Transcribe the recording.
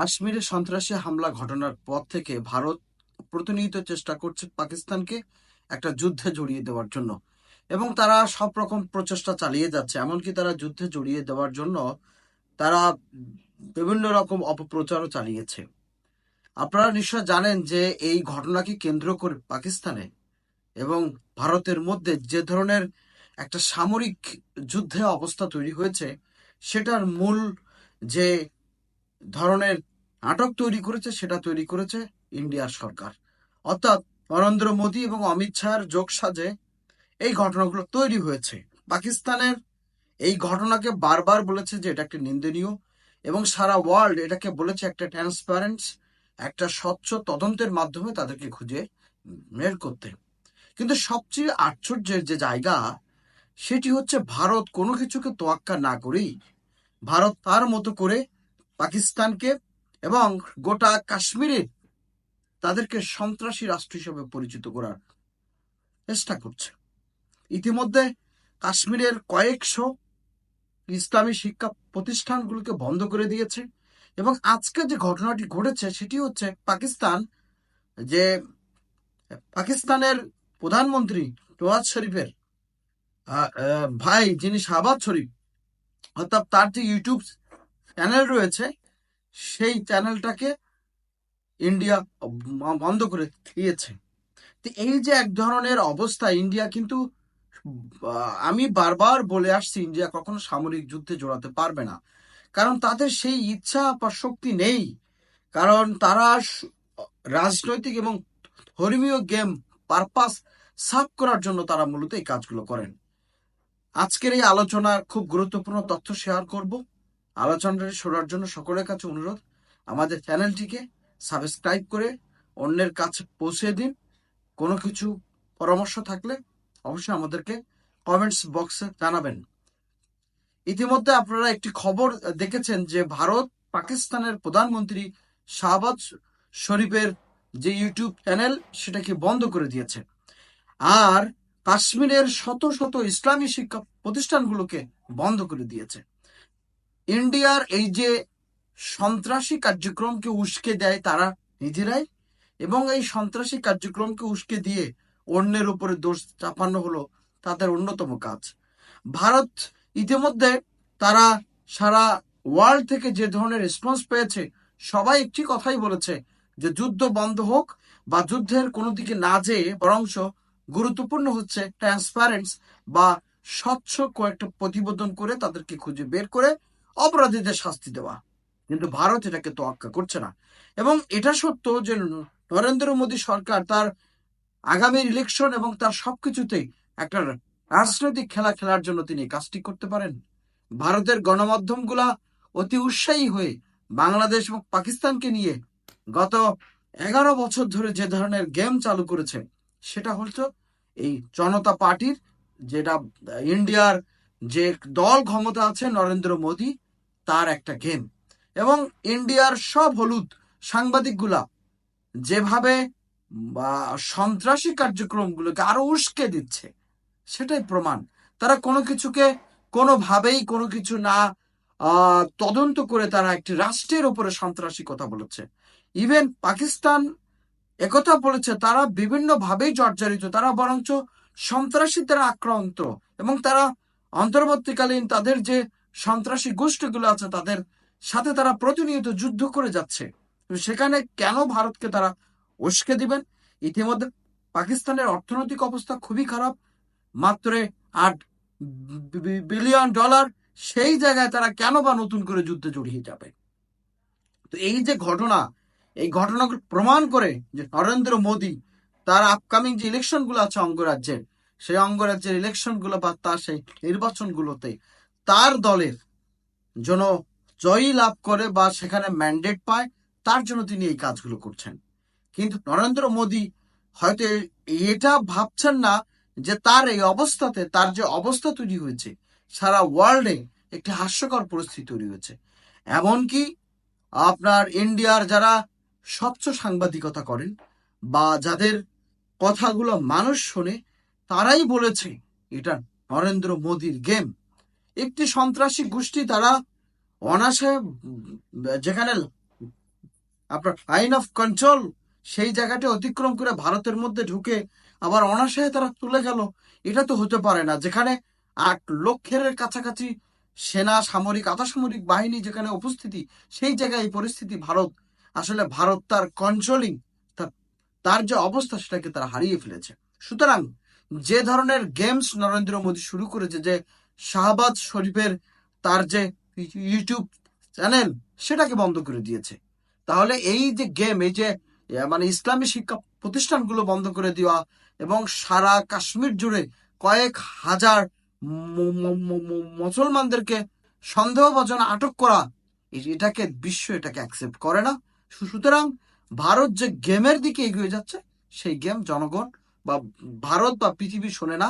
কাশ্মীরে সন্ত্রাসী হামলা ঘটনার পর থেকে ভারত প্রতিনিয়ত চেষ্টা করছে পাকিস্তানকে একটা যুদ্ধে জড়িয়ে দেওয়ার জন্য। এবং তারা সব রকম প্রচেষ্টা চালিয়ে যাচ্ছে। এমনকি তারা যুদ্ধে জড়িয়ে দেওয়ার জন্য তারা বিভিন্ন রকম অপপ্রচারও চালিয়েছে। আপনারা নিশ্চয় জানেন যে এই ঘটনাকে কেন্দ্র করে পাকিস্তানে এবং ভারতের মধ্যে যে ধরনের একটা সামরিক যুদ্ধে অবস্থা তৈরি হয়েছে, সেটার মূল যে ধরনের নাটক তৈরি করেছে, সেটা তৈরি করেছে ইন্ডিয়ার সরকার। অর্থাৎ নরেন্দ্র মোদী এবং অমিত শাহের যোগ সাজে এই ঘটনাগুলো তৈরি হয়েছে। পাকিস্তানের এই ঘটনাকে বারবার বলেছে যে এটা একটা নিন্দনীয় এবং সারা ওয়ার্ল্ড এটাকে বলেছে একটা ট্রান্সপারেন্স একটা স্বচ্ছ তদন্তের মাধ্যমে তাদেরকে খুঁজে বের করতে। কিন্তু সবচেয়ে আশ্চর্যের যে জায়গা, সেটি হচ্ছে ভারত কোনো কিছুকে তোয়াক্কা না করেই, ভারত তার মতো করে পাকিস্তানকে এবং গোটা কাশ্মীরে তাদেরকে সন্ত্রাসী রাষ্ট্র হিসেবে পরিচিত করার চেষ্টা করছে। ইতিমধ্যে কাশ্মীরের কয়েকশো ইসলামী শিক্ষা প্রতিষ্ঠানগুলোকে বন্ধ করে দিয়েছে এবং আজকে যে ঘটনাটি ঘটেছে সেটি হচ্ছে পাকিস্তান, যে পাকিস্তানের প্রধানমন্ত্রী নওয়াজ শরীফের ভাই যিনি শাহবাজ শরীফ, অর্থাৎ তার যে ইউটিউব চ্যানেল রয়েছে সেই চ্যানেলটাকে ইন্ডিয়া বন্ধ করে দিয়েছে। তো এই যে এক ধরনের অবস্থা ইন্ডিয়া কিন্তু আমি বারবার বলে আসছি ইন্ডিয়া কখনো সামরিক যুদ্ধে জড়াতে পারবে না। কারণ তাদের সেই ইচ্ছা বা শক্তি নেই। কারণ তারা রাজনৈতিক এবং ধর্মীয় গেম পারপাস সাফ করার জন্য তারা মূলত এই কাজগুলো করেন। আজকের এই আলোচনার খুব গুরুত্বপূর্ণ তথ্য শেয়ার করব। আলোচনাটি শোনার জন্য সকলের কাছে অনুরোধ, আমাদের চ্যানেলটিকে সাবস্ক্রাইব করে অন্যের কাছে পৌঁছে দিন। কোনো কিছু পরামর্শ থাকলে অবশ্যই আমাদেরকে কমেন্টস বক্সে জানাবেন। ইতিমধ্যে আপনারা একটি খবর দেখেছেন যে ভারত পাকিস্তানের প্রধানমন্ত্রী শাহবাজ শরীফের যে ইউটিউব চ্যানেল, সেটাকে বন্ধ করে দিয়েছে। আর কাশ্মীরের শত শত ইসলামী শিক্ষা প্রতিষ্ঠানগুলোকে বন্ধ করে দিয়েছে। ইন্ডিয়ার এই যে সন্ত্রাসী কার্যক্রমকে উস্কে দেয় তারা নিজেরাই, এবং এই সন্ত্রাসী কার্যক্রমকে উস্কে দিয়ে অন্যের উপরে দোষ চাপানো হলো তাদের অন্যতম কাজ। ভারত ইতিমধ্যে তারা সারা ওয়ার্ল্ড থেকে যে ধরনের রেসপন্স পেয়েছে, সবাই একটি কথাই বলেছে যে যুদ্ধ বন্ধ হোক বা যুদ্ধের কোনো দিকে না যেয়ে বরংশ গুরুত্বপূর্ণ হচ্ছে ট্রান্সপারেন্স বা স্বচ্ছ কয়েকটা প্রতিবেদন করে তাদেরকে খুঁজে বের করে অপরাধীদের শাস্তি দেওয়া। কিন্তু ভারত এটাকে তোয়াক্কা করছে না। এবং এটা সত্য যে নরেন্দ্র মোদী সরকার তার আগামী ইলেকশন এবং তার সবকিছুতেই একটা রাজনৈতিক খেলা খেলার জন্য তিনি কাজটি করতে পারেন। ভারতের গণমাধ্যমগুলা অতি উৎসাহী হয়ে বাংলাদেশ এবং পাকিস্তানকে নিয়ে গত এগারো বছর ধরে যে ধরনের গেম চালু করেছে, সেটা হচ্ছে এই জনতা পার্টির যেটা ইন্ডিয়ার যে দল ক্ষমতা আছে নরেন্দ্র মোদী, তার একটা গেম। এবং ইন্ডিয়ার সব হলুদ সাংবাদিকগুলা যেভাবে সন্ত্রাসী কার্যক্রমগুলোকে আরও উস্কে দিচ্ছে, সেটাই প্রমাণ। তারা কোনো কিছুকে কোনোভাবেই কোনো কিছু না তদন্ত করে তারা একটি রাষ্ট্রের উপরে সন্ত্রাসী কথা বলেছে। ইভেন পাকিস্তান একথা বলেছে, তারা বিভিন্নভাবেই জর্জরিত, তারা বরঞ্চ সন্ত্রাসী দ্বারা আক্রান্ত এবং তারা অন্তর্বর্তীকালীন তাদের যে সন্ত্রাসী গোষ্ঠীগুলো আছে, তাদের সাথে তারা প্রতিনিয়ত যুদ্ধ করে যাচ্ছে। সেখানে কেন ভারতকে তারা উস্কে দিবেন? ইতিমধ্যে পাকিস্তানের অর্থনৈতিক অবস্থা খুবই খারাপ। মাত্র আট বিলিয়ন ডলার সেই জায়গায় তারা কেন বা নতুন করে যুদ্ধে জড়িয়ে যাবে? তো এই যে ঘটনা, এই ঘটনাগুলো প্রমাণ করে যে নরেন্দ্র মোদী তার আপকামিং যে ইলেকশনগুলো আছে অঙ্গরাজ্যের সেই অঙ্গরাজ্যের ইলেকশনগুলো বা তার সেই নির্বাচনগুলোতে তার দলের যেন জয়ী লাভ করে বা সেখানে ম্যান্ডেট পায়, তার জন্য তিনি এই কাজগুলো করছেন। কিন্তু নরেন্দ্র মোদী হয়তো এটা ভাবছেন না যে তার এই অবস্থাতে, তার যে অবস্থা তৈরি হয়েছে, সারা ওয়ার্ল্ডে একটি হাস্যকর পরিস্থিতি তৈরি হয়েছে। এমনকি আপনার ইন্ডিয়ার যারা স্বচ্ছ সাংবাদিকতা করেন বা যাদের কথাগুলো মানুষ শোনে তারাই বলেছে, এটা নরেন্দ্র মোদীর গেম একটি সন্ত্রাসী গোষ্ঠী তারা অনাশে, যেখানে আপনার লাইন অফ কন্ট্রোল, সেই জায়গাটা অতিক্রম করে ভারতের মধ্যে ঢুকে আবার অনাশয়ে তারা তুলে গেল। এটা তো হতে পারে না, যেখানে আট লক্ষের কাছাকাছি সেনা, সামরিক আধা সামরিক বাহিনী যেখানে উপস্থিতি, সেই জায়গায় এই পরিস্থিতি ভারত, আসলে ভারত তার কন্ট্রোলিং তার যে অবস্থা সেটাকে তারা হারিয়ে ফেলেছে। সুতরাং যে ধরনের গেমস নরেন্দ্র মোদী শুরু করেছে, যে শাহবাজ শরীফের তার যে ইউটিউব চ্যানেল সেটাকে বন্ধ করে দিয়েছে। তাহলে এই যে গেম এই যে মানে ইসলামী শিক্ষা প্রতিষ্ঠানগুলো বন্ধ করে দেওয়া এবং সারা কাশ্মীর জুড়ে কয়েক হাজার মুসলমানদেরকে সন্দেহভাজন আটক করা এটাকে বিশ্ব এটাকে অ্যাকসেপ্ট করে না। সুতরাং ভারত যে গেমের দিকে এগিয়ে যাচ্ছে, সেই গেম জনগণ বা ভারত বা পৃথিবী শোনে না